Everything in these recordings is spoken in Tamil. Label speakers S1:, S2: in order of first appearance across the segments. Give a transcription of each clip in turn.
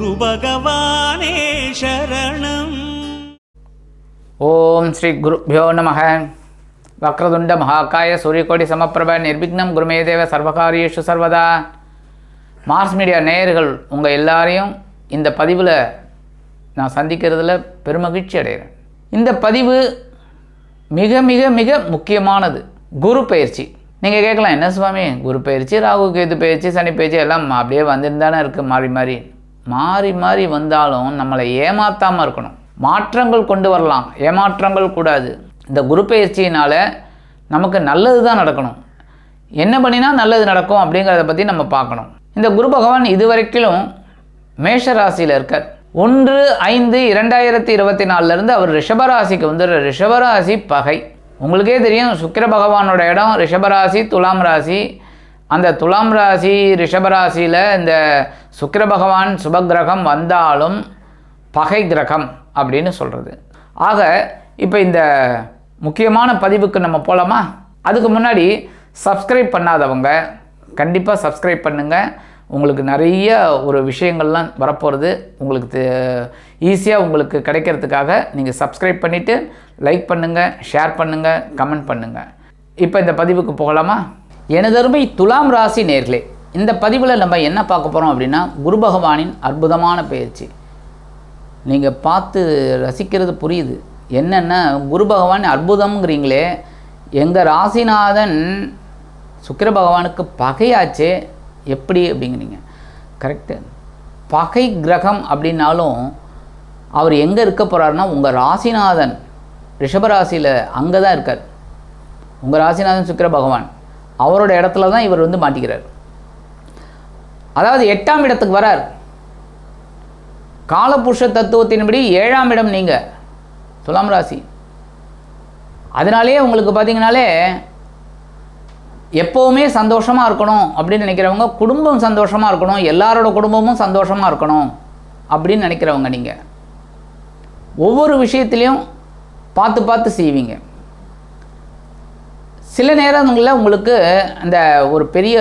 S1: குரு பகவானே சரணம்.
S2: ஓம் ஸ்ரீ குருभ्यो நமக. வக்ரதுண்ட மகாகாய சூரியகோடி சமப்பிரப நிர்விக்னம் குருமேதேவ சர்வகாரியேஷு சர்வதா. மார்ஸ் மீடியா நேயர்கள் உங்கள் எல்லாரையும் இந்த பதிவில் நான் சந்திக்கிறதுல பெருமகிழ்ச்சி அடைகிறேன். இந்த பதிவு மிக மிக மிக முக்கியமானது. குரு பயிற்சி. நீங்கள் கேட்கலாம் என்ன சுவாமி? குரு பயிற்சி ராகு கேது பயிற்சி சனி பயிற்சி எல்லாம் அப்படியே வந்துட்டு தானே இருக்குது மாறி மாறி. மாறி மாறி வந்தாலும் நம்மளை ஏமாற்றாமல் இருக்கணும். மாற்றங்கள் கொண்டு வரலாம். ஏமாற்றங்கள் கூடாது. இந்த குரு பயிற்சியினால் நமக்கு நல்லது தான் நடக்கணும். என்ன பண்ணினா நல்லது நடக்கும் அப்படிங்கிறத பற்றி நம்ம பார்க்கணும். இந்த குரு பகவான் இதுவரைக்கிலும் மேஷ ராசியில் இருக்கார். ஒன்று ஐந்து இரண்டாயிரத்தி இருபத்தி நாலுலேருந்து அவர் ரிஷபராசிக்கு வந்துடுற ரிஷபராசி பகை. உங்களுக்கே தெரியும் சுக்கிர பகவானோட இடம் ரிஷபராசி துலாம் ராசி அந்த துலாம் ராசி ரிஷபராசியில் இந்த சுக்கிர பகவான் சுபகிரகம் வந்தாலும் பகை கிரகம் அப்படின்னு சொல்கிறது ஆக இப்போ இந்த முக்கியமான பதிவுக்கு நம்ம போகலாமா அதுக்கு முன்னாடி சப்ஸ்கிரைப் பண்ணாதவங்க கண்டிப்பாக சப்ஸ்கிரைப் பண்ணுங்கள் உங்களுக்கு நிறைய ஒரு விஷயங்கள்லாம் வரப்போகிறது உங்களுக்கு ஈஸியாக உங்களுக்கு கிடைக்கிறதுக்காக நீங்கள் சப்ஸ்கிரைப் பண்ணிவிட்டு லைக் பண்ணுங்கள் ஷேர் பண்ணுங்கள் கமெண்ட் பண்ணுங்கள் இப்போ இந்த பதிவுக்கு போகலாமா? எனதருமை துலாம் ராசி நேர்களே இந்த பதிவில் நம்ம என்ன பார்க்க போகிறோம் அப்படின்னா குரு பகவானின் அற்புதமான பயிற்சி. நீங்கள் பார்த்து ரசிக்கிறது புரியுது. என்னென்ன குரு பகவான் அற்புதம்ங்கிறீங்களே எங்கள் ராசிநாதன் சுக்கிர பகவானுக்கு பகையாச்சே எப்படி அப்படிங்கிறீங்க. கரெக்டு பகை கிரகம் அப்படின்னாலும் அவர் எங்கே இருக்க போகிறாருன்னா உங்கள் ராசிநாதன் ரிஷபராசியில் அங்கே தான் இருக்கார். உங்கள் ராசிநாதன் சுக்கிர பகவான். அவரோட இடத்துல தான் இவர் வந்து மாட்டிக்கிறார். அதாவது எட்டாம் இடத்துக்கு வரார். காலபுருஷ தத்துவத்தின்படி ஏழாம் இடம் நீங்கள் துலாம் ராசி. அதனாலேயே உங்களுக்கு பார்த்தீங்கனாலே எப்போவுமே சந்தோஷமாக இருக்கணும் அப்படின்னு நினைக்கிறவங்க குடும்பம் சந்தோஷமாக இருக்கணும் எல்லாரோட குடும்பமும் சந்தோஷமாக இருக்கணும் அப்படின்னு நினைக்கிறவங்க நீங்கள் ஒவ்வொரு விஷயத்துலையும் பார்த்து பார்த்து செய்வீங்க. சில நேரங்களில் உங்களுக்கு அந்த ஒரு பெரிய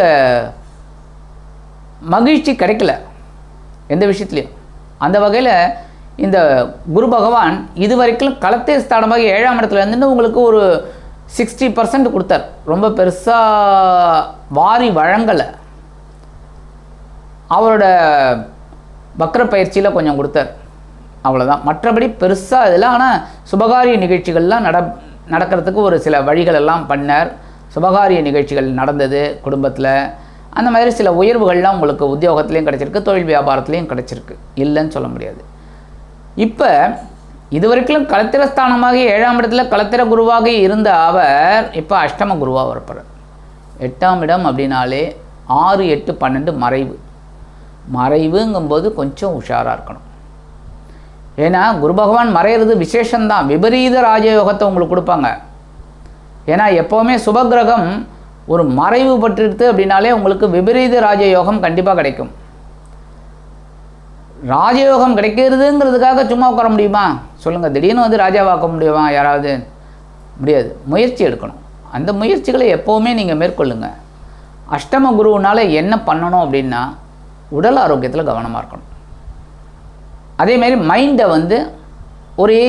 S2: மகிழ்ச்சி கிடைக்கல எந்த விஷயத்துலையும். அந்த வகையில் இந்த குரு பகவான் இது வரைக்கும் களத்தை ஸ்தானமாக ஏழாம் இடத்துல இருந்து உங்களுக்கு ஒரு சிக்ஸ்டி பர்சன்ட் கொடுத்தார். ரொம்ப பெருசாக வாரி வழங்கலை. அவரோட வக்ர பயிற்சியில் கொஞ்சம் கொடுத்தார். அவ்வளோதான் மற்றபடி பெருசாக இதில் ஆனால் சுபகாரிய நிகழ்ச்சிகள்லாம் நட நடக்கிறதுக்கு ஒரு சில வழிகள் எல்லாம் பண்ணார். சுபகாரிய நிகழ்ச்சிகள் நடந்தது குடும்பத்தில். அந்த மாதிரி சில உயர்வுகள்லாம் உங்களுக்கு உத்தியோகத்துலேயும் கிடச்சிருக்கு தொழில் வியாபாரத்துலேயும் கிடச்சிருக்கு. இல்லைன்னு சொல்ல முடியாது. இப்போ இதுவரைக்கும் களத்திரஸ்தானமாக ஏழாம் இடத்துல களத்திர குருவாக இருந்த அவர் இப்போ அஷ்டம குருவாக வரப்படுறார் எட்டாம் இடம் அப்படின்னாலே ஆறு எட்டு பன்னெண்டு மறைவு. மறைவுங்கும்போது கொஞ்சம் உஷாராக இருக்கணும். ஏன்னா குரு பகவான் மறையிறது விசேஷந்தான் விபரீத ராஜயோகத்தை உங்களுக்கு கொடுப்பாங்க. ஏன்னா எப்போவுமே சுபகிரகம் ஒரு மறைவு பட்டுருது அப்படின்னாலே உங்களுக்கு விபரீத ராஜயோகம் கண்டிப்பாக கிடைக்கும். ராஜயோகம் கிடைக்கிறதுங்கிறதுக்காக சும்மா உட்கார முடியுமா? சொல்லுங்கள் திடீர்னு வந்து ராஜாவாக்க முடியுமா? யாராவது? முடியாது. முயற்சி எடுக்கணும். அந்த முயற்சிகளை எப்போவுமே நீங்கள் மேற்கொள்ளுங்கள் அஷ்டம குருவினால் என்ன பண்ணணும் அப்படின்னா உடல் ஆரோக்கியத்தில் கவனமாக இருக்கணும். அதேமாரி மைண்டை வந்து ஒரே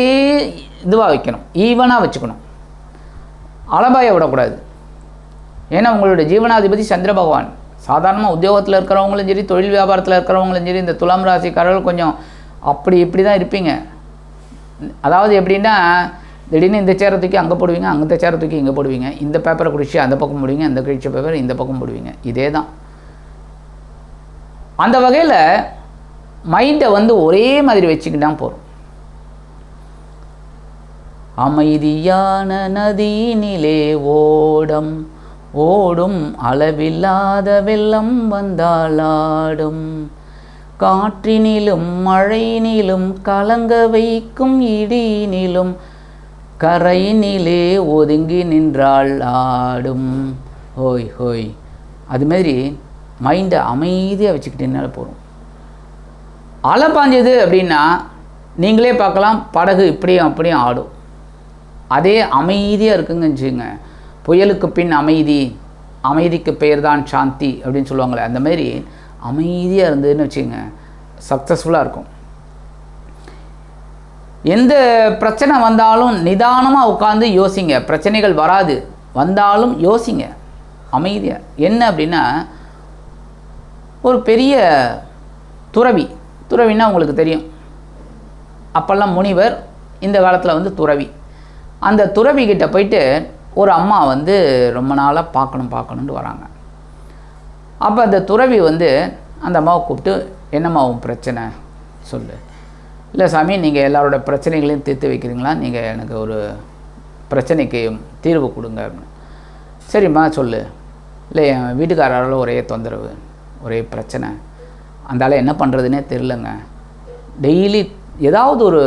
S2: இதுவாக வைக்கணும். ஈவனாக வச்சுக்கணும். அலபாய விடக்கூடாது. ஏன்னா உங்களுடைய ஜீவனாதிபதி சந்திர பகவான். சாதாரணமாக உத்தியோகத்தில் இருக்கிறவங்களும் சரி தொழில் வியாபாரத்தில் இருக்கிறவங்களும் சரி இந்த துலாம் ராசிக்காரர்கள் கொஞ்சம் அப்படி இப்படி தான் இருப்பீங்க. அதாவது எப்படின்னா திடீர்னு இந்த சேரை தூக்கி அங்கே போடுவீங்க அங்கே சேரை தூக்கி இங்கே போடுவீங்க. இந்த பேப்பரை குடிச்சு அந்த பக்கம் போடுவீங்க அந்த கிழிச்ச பேப்பர் இந்த பக்கம் போடுவீங்க. இதே தான் அந்த வகையில் மைண்டை வந்து ஒரே மாதிரி வச்சுக்கிட்டா போகிறோம் அமைதியான நதியினிலே ஓடம் ஓடும் அளவில்லாத வெள்ளம் வந்தாலாடும் காற்றினிலும் மழையினிலும் கலங்க வைக்கும் இடியினிலும் கரையினிலே ஒதுங்கி நின்றாள் ஆடும். ஹோய் ஹோய். அது மாதிரி மைண்டை அமைதியாக வச்சுக்கிட்டீங்கனால போகிறோம் அலை பாஞ்சது அப்படின்னா நீங்களே பார்க்கலாம் படகு இப்படியும் அப்படியும் ஆடும். அதே அமைதியாக இருக்குங்கன்னு வச்சுங்க புயலுக்கு பின் அமைதி அமைதிக்கு பெயர் தான் சாந்தி அப்படின்னு சொல்லுவாங்களே அந்த மாதிரி அமைதியாக இருந்ததுன்னு வச்சுங்க சக்ஸஸ்ஃபுல்லாக இருக்கும். எந்த பிரச்சனை வந்தாலும் நிதானமாக உட்காந்து யோசிங்க. பிரச்சனைகள் வராது. வந்தாலும் யோசிங்க. அமைதியாக என்ன அப்படின்னா ஒரு பெரிய துறவி துறவின்னா உங்களுக்கு தெரியும். அப்போல்லாம் முனிவர் இந்த காலத்தில் வந்து துறவி. அந்த துறவிக்கிட்ட போயிட்டு ஒரு அம்மா வந்து ரொம்ப நாளாக பார்க்கணும் பார்க்கணுன்ட்டு வராங்க. அப்போ அந்த துறவி வந்து அந்த அம்மாவை கூப்பிட்டு என்னம்மா உன் பிரச்சனை? சொல்லு. இல்லை சாமி நீங்கள் எல்லாரோட பிரச்சனைகளையும் தீர்த்து வைக்கிறீங்களா? நீங்கள் எனக்கு ஒரு பிரச்சனைக்கு தீர்வு கொடுங்க. அப்படின்னு. சரிம்மா சொல்லு. இல்லை என் வீட்டுக்காரால் ஒரே தொந்தரவு ஒரே பிரச்சனை. அந்தால என்ன பண்ணுறதுனே தெரிலங்க டெய்லி ஏதாவது ஒரு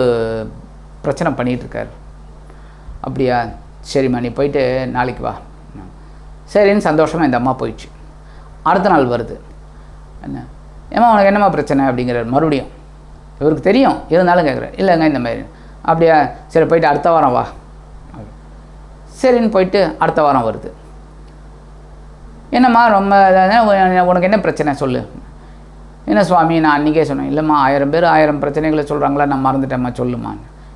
S2: பிரச்சனை பண்ணிகிட்ருக்கார். அப்படியா? சரிம்மா நீ போயிட்டு நாளைக்கு வா. சரின்னு சந்தோஷமாக இந்த அம்மா போயிடுச்சு. அடுத்த நாள் வருது. என்ன? ஏம்மா உனக்கு என்னம்மா பிரச்சனை? அப்படிங்கிறார். மறுபடியும் இவருக்கு தெரியும். இருந்தாலும் கேட்குறாரு. இல்லைங்க இந்த மாதிரி. அப்படியா? சரி போயிட்டு அடுத்த வாரம் வா. சரின்னு போயிட்டு அடுத்த வாரம் வருது. என்னம்மா ரொம்ப உனக்கு என்ன பிரச்சனை? சொல்லு. என்ன சுவாமி நான் அன்றைக்கே சொன்னேன் இல்லைம்மா ஆயிரம் பேர் ஆயிரம் பிரச்சனைகளை சொல்கிறாங்களா நான் மறந்துட்டேம்மா சொல்லுமா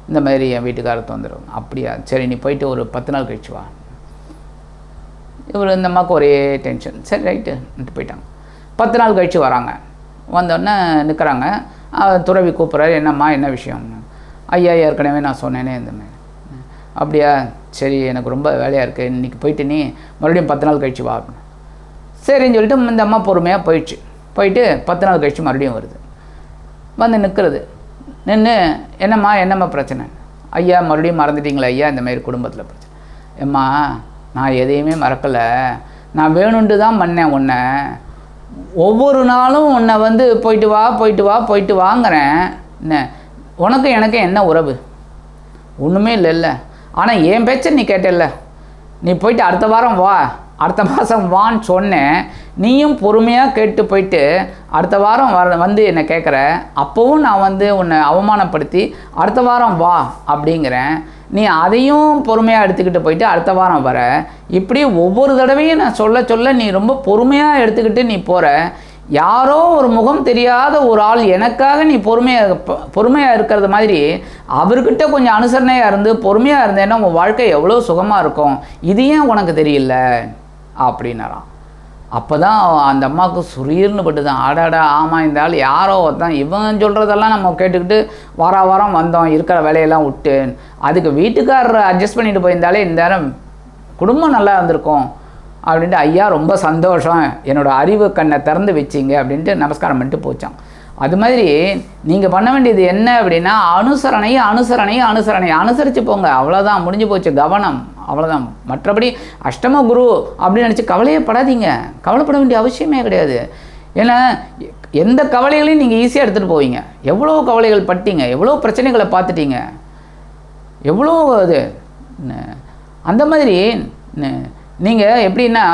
S2: இந்த மாதிரி என் வீட்டுக்காரத்து வந்துடும் அப்படியா? சரி நீ போயிட்டு ஒரு பத்து நாள் கழிச்சு வா. இவர் இந்த அம்மாவுக்கு ஒரே டென்ஷன் சரி ரைட்டு போயிட்டாங்க. பத்து நாள் கழித்து வராங்க. வந்தோடனே நிற்கிறாங்க துறவி கூப்பிட்றாரு என்னம்மா என்ன விஷயம்? ஐயா ஏற்கனவே நான் சொன்னேனே இந்த மாதிரி. அப்படியா? சரி எனக்கு ரொம்ப வேலையாக இருக்குது இன்றைக்கி போயிட்டு நீ மறுபடியும் பத்து நாள் கழிச்சு வா. அப்படின்னு. சரின்னு சொல்லிட்டு இந்த அம்மா பொறுமையாக போயிடுச்சு. போயிட்டு பத்து நாள் கழித்து மறுபடியும் வருது. வந்து நிற்கிறது நின்று என்னம்மா என்னம்மா பிரச்சனை? ஐயா மறுபடியும் மறந்துட்டீங்களா ஐயா இந்த மாதிரி குடும்பத்தில் பிரச்சனை. ஏம்மா நான் எதையுமே மறக்கலை. நான் வேணுன்ட்டு தான் பண்ணேன் உன்னை. ஒவ்வொரு நாளும் உன்னை வந்து போயிட்டு வா போயிட்டு வா போயிட்டு வாங்குறேன். என்ன உனக்கும் எனக்கும் என்ன உறவு? ஒன்றுமே இல்லைல்ல. ஆனால் என் பேச்சை நீ கேட்டல்ல. நீ போயிட்டு அடுத்த வாரம் வா. அடுத்த மாதம் வான்னு சொன்னேன். நீயும் பொறுமையாக கேட்டு போயிட்டு அடுத்த வாரம் வர வந்து என்னை கேட்குற அப்போவும் நான் வந்து உன்னை அவமானப்படுத்தி அடுத்த வாரம் வா அப்படிங்கிறேன். நீ அதையும் பொறுமையாக எடுத்துக்கிட்டு போயிட்டு அடுத்த வாரம் வர. இப்படி ஒவ்வொரு தடவையும் நான் சொல்ல சொல்ல நீ ரொம்ப பொறுமையாக எடுத்துக்கிட்டு நீ போகிற யாரோ ஒரு முகம் தெரியாத ஒரு ஆள் எனக்காக நீ பொறுமையாக பொறுமையாக இருக்கிறது மாதிரி அவர்கிட்ட கொஞ்சம் அனுசரணையாக இருந்து பொறுமையாக இருந்தேன்னா உன் வாழ்க்கை எவ்வளோ சுகமாக இருக்கும்? இது ஏன் உனக்கு தெரியல? அப்படின்னாராம். அப்போ தான் அந்த அம்மாவுக்கு சுரீர்னு பட்டுதான் ஆடாடா ஆமாம் இந்த ஆள் யாரோ ஒருத்தன். இவன் சொல்கிறதெல்லாம் நம்ம கேட்டுக்கிட்டு வார வாரம் வந்தோம் இருக்கிற வேலையெல்லாம் விட்டு அதுக்கு வீட்டுக்காரர் அட்ஜஸ்ட் பண்ணிட்டு போயிருந்தாலே இந்த நேரம் குடும்பம் நல்லா இருந்திருக்கும் அப்படின்ட்டு ஐயா ரொம்ப சந்தோஷம். என்னோட அறிவு கண்ணை திறந்து வச்சிங்க. அப்படின்ட்டு நமஸ்காரம் பண்ணிட்டு போச்சான் அது மாதிரி நீங்கள் பண்ண வேண்டியது என்ன அப்படின்னா அனுசரணை அனுசரணை அனுசரணை. அனுசரித்து போங்க. அவ்வளோதான் முடிஞ்சு போச்சு. கவனம். அவ்வளோதான் மற்றபடி அஷ்டம குரு அப்படின்னு நினச்சி கவலையே படாதீங்க கவலைப்பட வேண்டிய அவசியமே கிடையாது. ஏன்னா எந்த கவலைகளையும் நீங்கள் ஈஸியாக எடுத்துகிட்டு போவீங்க. எவ்வளோ கவலைகள் பட்டீங்க? எவ்வளோ பிரச்சனைகளை பார்த்துட்டீங்க? எவ்வளோ அது அந்த மாதிரி நீங்கள் எப்படின்னா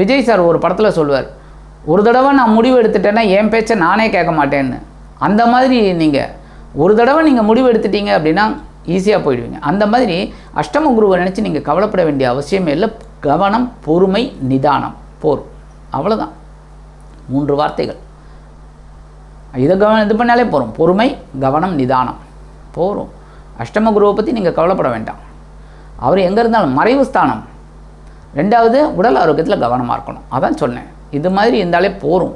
S2: விஜய் சார் ஒரு படத்தில் சொல்லுவார் ஒரு தடவை நான் முடிவு எடுத்துட்டேன்னா என் பேச்சை நானே கேட்க மாட்டேன்னு. அந்த மாதிரி நீங்கள் ஒரு தடவை நீங்கள் முடிவு எடுத்துட்டீங்க அப்படின்னா ஈஸியாக போயிடுவீங்க. அந்த மாதிரி அஷ்டம குருவை நினச்சி நீங்கள் கவலைப்பட வேண்டிய அவசியமே இல்லை. கவனம் பொறுமை நிதானம் போர். அவ்வளோதான் மூன்று வார்த்தைகள். இதை கவனம் இது பண்ணாலே போகிறோம் பொறுமை கவனம் நிதானம். போகிறோம் அஷ்டம குருவை பற்றி நீங்கள் கவலைப்பட வேண்டாம். அவர் எங்கே இருந்தாலும் மறைவு ஸ்தானம். ரெண்டாவது உடல் ஆரோக்கியத்தில் கவனமாக இருக்கணும். அதான் சொன்னேன். இது மாதிரி இருந்தாலே போகும்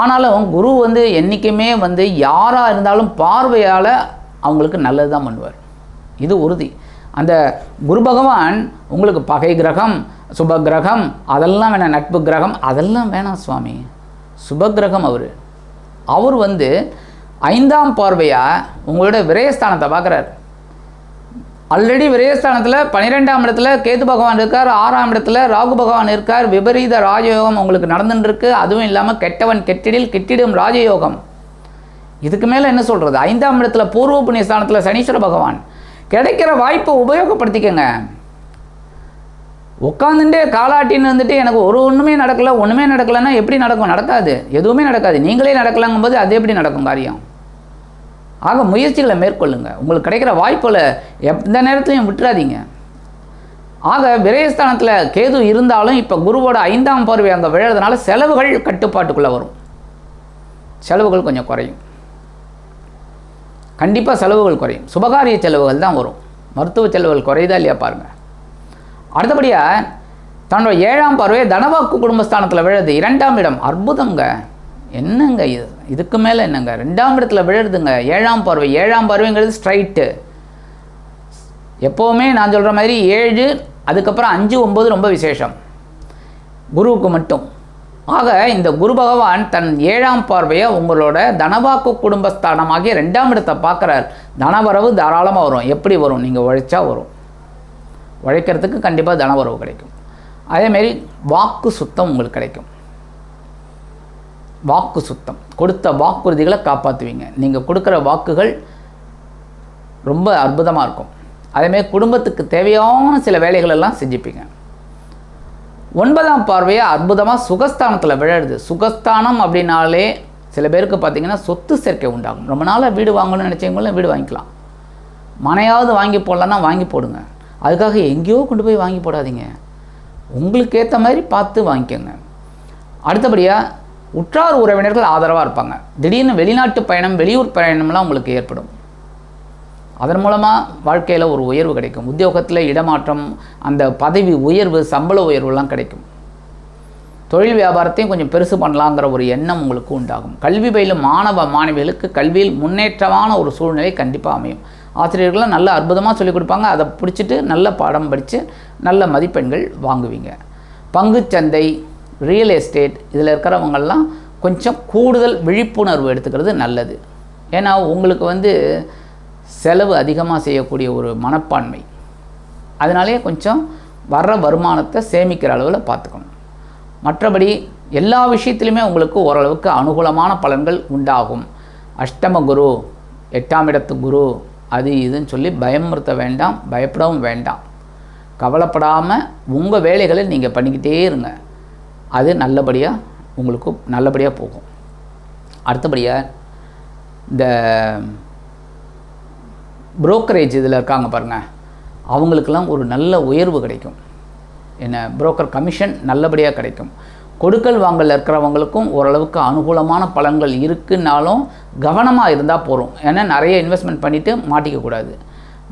S2: ஆனாலும் குரு வந்து என்றைக்குமே வந்து யாராக இருந்தாலும் பார்வையால் அவங்களுக்கு நல்லது தான் பண்ணுவார். இது உறுதி. அந்த குரு பகவான் உங்களுக்கு பகை கிரகம் சுப கிரகம் அதெல்லாம் வேணாம் நட்பு கிரகம் அதெல்லாம் வேணாம் சுவாமி. சுப கிரகம் அவர். அவர் வந்து ஐந்தாம் பார்வையாக உங்களோட விரயஸ்தானத்தை பார்க்குறாரு. ஆல்ரெடி விரயஸ்தானத்தில் பன்னிரெண்டாம் இடத்துல கேது பகவான் இருக்கார் ஆறாம் இடத்துல ராகு பகவான் இருக்கார். விபரீத ராஜயோகம் உங்களுக்கு நடந்துட்டுருக்கு அதுவும் இல்லாமல் கெட்டவன் கெட்டிடில் கெட்டிடும் ராஜயோகம். இதுக்கு மேலே என்ன சொல்கிறது ஐந்தாம் இடத்துல பூர்வ புண்ணிய ஸ்தானத்தில் சனீஸ்வர பகவான். கிடைக்கிற வாய்ப்பை உபயோகப்படுத்திக்கங்க. உட்காந்துட்டே காலாட்டின்னு வந்துட்டு எனக்கு ஒரு ஒன்றுமே நடக்கல ஒன்றுமே நடக்கலைன்னா எப்படி நடக்கும்? நடக்காது. எதுவுமே நடக்காது. நீங்களே நடக்கலாங்கும்போது அது எப்படி நடக்கும் காரியம்? ஆக முயற்சிகளை மேற்கொள்ளுங்க. உங்களுக்கு கிடைக்கிற வாய்ப்புகளை எந்த நேரத்துலையும் விட்டுறாதீங்க. ஆக விரயஸ்தானத்தில் கேது இருந்தாலும் இப்போ குருவோட ஐந்தாம் பார்வை அங்கே விழுறதுனால செலவுகள் கட்டுப்பாட்டுக்குள்ளே வரும். செலவுகள் கொஞ்சம் குறையும். கண்டிப்பாக செலவுகள் குறையும். சுபகாரிய செலவுகள் தான் வரும். மருத்துவ செலவுகள் குறையுதா இல்லையா பாருங்கள் அடுத்தபடியாக தன்னோட ஏழாம் பார்வை தனவாக்கு குடும்பஸ்தானத்தில் விழுது இரண்டாம் இடம். அற்புதங்க. என்னங்க இது? இதுக்கு மேலே என்னங்க? ரெண்டாம் இடத்துல விழுறதுங்க. ஏழாம் பார்வை. ஏழாம் பார்வைங்கிறது ஸ்ட்ரைட்டு எப்போவுமே நான் சொல்கிற மாதிரி ஏழு அதுக்கப்புறம் அஞ்சு ஒம்பது ரொம்ப விசேஷம். குருவுக்கு மட்டும். ஆக இந்த குரு பகவான் தன் ஏழாம் பார்வையை உங்களோட தனவாக்கு குடும்பஸ்தானமாகிய ரெண்டாம் இடத்தை பார்க்குறார். தனவரவு தாராளமாக வரும். எப்படி வரும்? நீங்கள் உழைச்சா வரும். உழைக்கிறதுக்கு கண்டிப்பாக தனவரவு கிடைக்கும். அதேமாரி வாக்கு சுத்தம் உங்களுக்கு கிடைக்கும். வாக்கு சுத்தம் கொடுத்த வாக்குறுதிகளை காப்பாற்றுவீங்க நீங்கள் கொடுக்குற வாக்குகள் ரொம்ப அற்புதமாக இருக்கும். அதேமாரி குடும்பத்துக்கு தேவையான சில வேலைகளெல்லாம் செஞ்சுப்பீங்க. ஒன்பதாம் பார்வையை அற்புதமாக சுகஸ்தானத்தில் விழருது சுகஸ்தானம் அப்படின்னாலே சில பேருக்கு பார்த்தீங்கன்னா சொத்து சேர்க்கை உண்டாகும். ரொம்ப நாளாக வீடு வாங்கணும்னு நினச்சவங்களும் வீடு வாங்கிக்கலாம். மனையாவது வாங்கி போடலன்னா வாங்கி போடுங்க. அதுக்காக எங்கேயோ கொண்டு போய் வாங்கி போடாதீங்க. உங்களுக்கு ஏற்ற மாதிரி பார்த்து வாங்கிக்கோங்க. அடுத்தபடியாக உற்றார் உறவினர்கள் ஆதரவாக இருப்பாங்க. திடீர்னு வெளிநாட்டு பயணம் வெளியூர் பயணம்லாம் உங்களுக்கு ஏற்படும். அதன் மூலமாக வாழ்க்கையில் ஒரு உயர்வு கிடைக்கும். உத்தியோகத்தில் இடமாற்றம் அந்த பதவி உயர்வு சம்பள உயர்வுலாம் கிடைக்கும். தொழில் வியாபாரத்தையும் கொஞ்சம் பெருசு பண்ணலாங்கிற ஒரு எண்ணம் உங்களுக்கு உண்டாகும். கல்வி பயிலும் மாணவ மாணவிகளுக்கு கல்வியில் முன்னேற்றமான ஒரு சூழ்நிலை கண்டிப்பாக அமையும். ஆசிரியர்கள்லாம் நல்ல அற்புதமாக சொல்லிக் கொடுப்பாங்க. அதை பிடிச்சிட்டு நல்ல பாடம் படித்து நல்ல மதிப்பெண்கள் வாங்குவீங்க. பங்குச்சந்தை ரியல் எஸ்டேட் இதில் இருக்கிறவங்கெல்லாம் கொஞ்சம் கூடுதல் விழிப்புணர்வு எடுத்துக்கிறது நல்லது. ஏன்னா உங்களுக்கு வந்து செலவு அதிகமாக செய்யக்கூடிய ஒரு மனப்பான்மை. அதனாலே கொஞ்சம் வர்ற வருமானத்தை சேமிக்கிற அளவில் பார்த்துக்கணும். மற்றபடி எல்லா விஷயத்துலையுமே உங்களுக்கு ஓரளவுக்கு அனுகூலமான பலன்கள் உண்டாகும். அஷ்டம குரு எட்டாம் இடத்து குரு அது இதுன்னு சொல்லி பயமுறுத்த வேண்டாம் பயப்படவும் வேண்டாம். கவலைப்படாமல் உங்கள் வேலைகளை நீங்கள் பண்ணிக்கிட்டே இருங்க. அது நல்லபடியாக உங்களுக்கு நல்லபடியாக போகும். அடுத்தபடியாக இந்த புரோக்கரேஜ் இதில் இருக்காங்க பாருங்கள் அவங்களுக்கெல்லாம் ஒரு நல்ல உயர்வு கிடைக்கும். என்ன புரோக்கர் கமிஷன் நல்லபடியாக கிடைக்கும். கொடுக்கல் வாங்கல் இருக்கிறவங்களுக்கும் ஓரளவுக்கு அனுகூலமான பலன்கள் இருக்குன்னாலும் கவனமாக இருந்தால் போகிறோம் ஏன்னா நிறைய இன்வெஸ்ட்மெண்ட் பண்ணிவிட்டு மாட்டிக்கக்கூடாது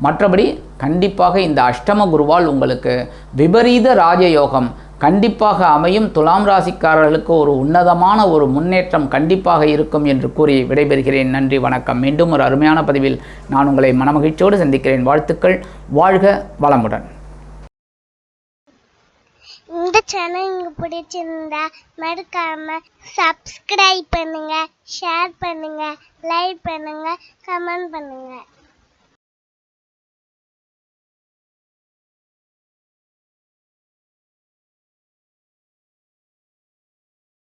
S2: மற்றபடி கண்டிப்பாக இந்த அஷ்டம குருவால் உங்களுக்கு விபரீத ராஜயோகம் கண்டிப்பாக அமையும். துலாம் ராசிக்காரர்களுக்கு ஒரு உன்னதமான ஒரு முன்னேற்றம் கண்டிப்பாக இருக்கும் என்று கூறி விடைபெறுகிறேன். நன்றி வணக்கம். மீண்டும் ஒரு அருமையான பதிவில் நான் உங்களை மனமகிழ்ச்சியோடு சந்திக்கிறேன். வாழ்த்துக்கள். வாழ்க வளமுடன்.
S3: இந்த சேனல் உங்களுக்கு பிடிச்சிருந்தா மறக்காம சப்ஸ்கிரைப் பண்ணுங்க ஷேர் பண்ணுங்க லைக் பண்ணுங்க கமெண்ட் பண்ணுங்க.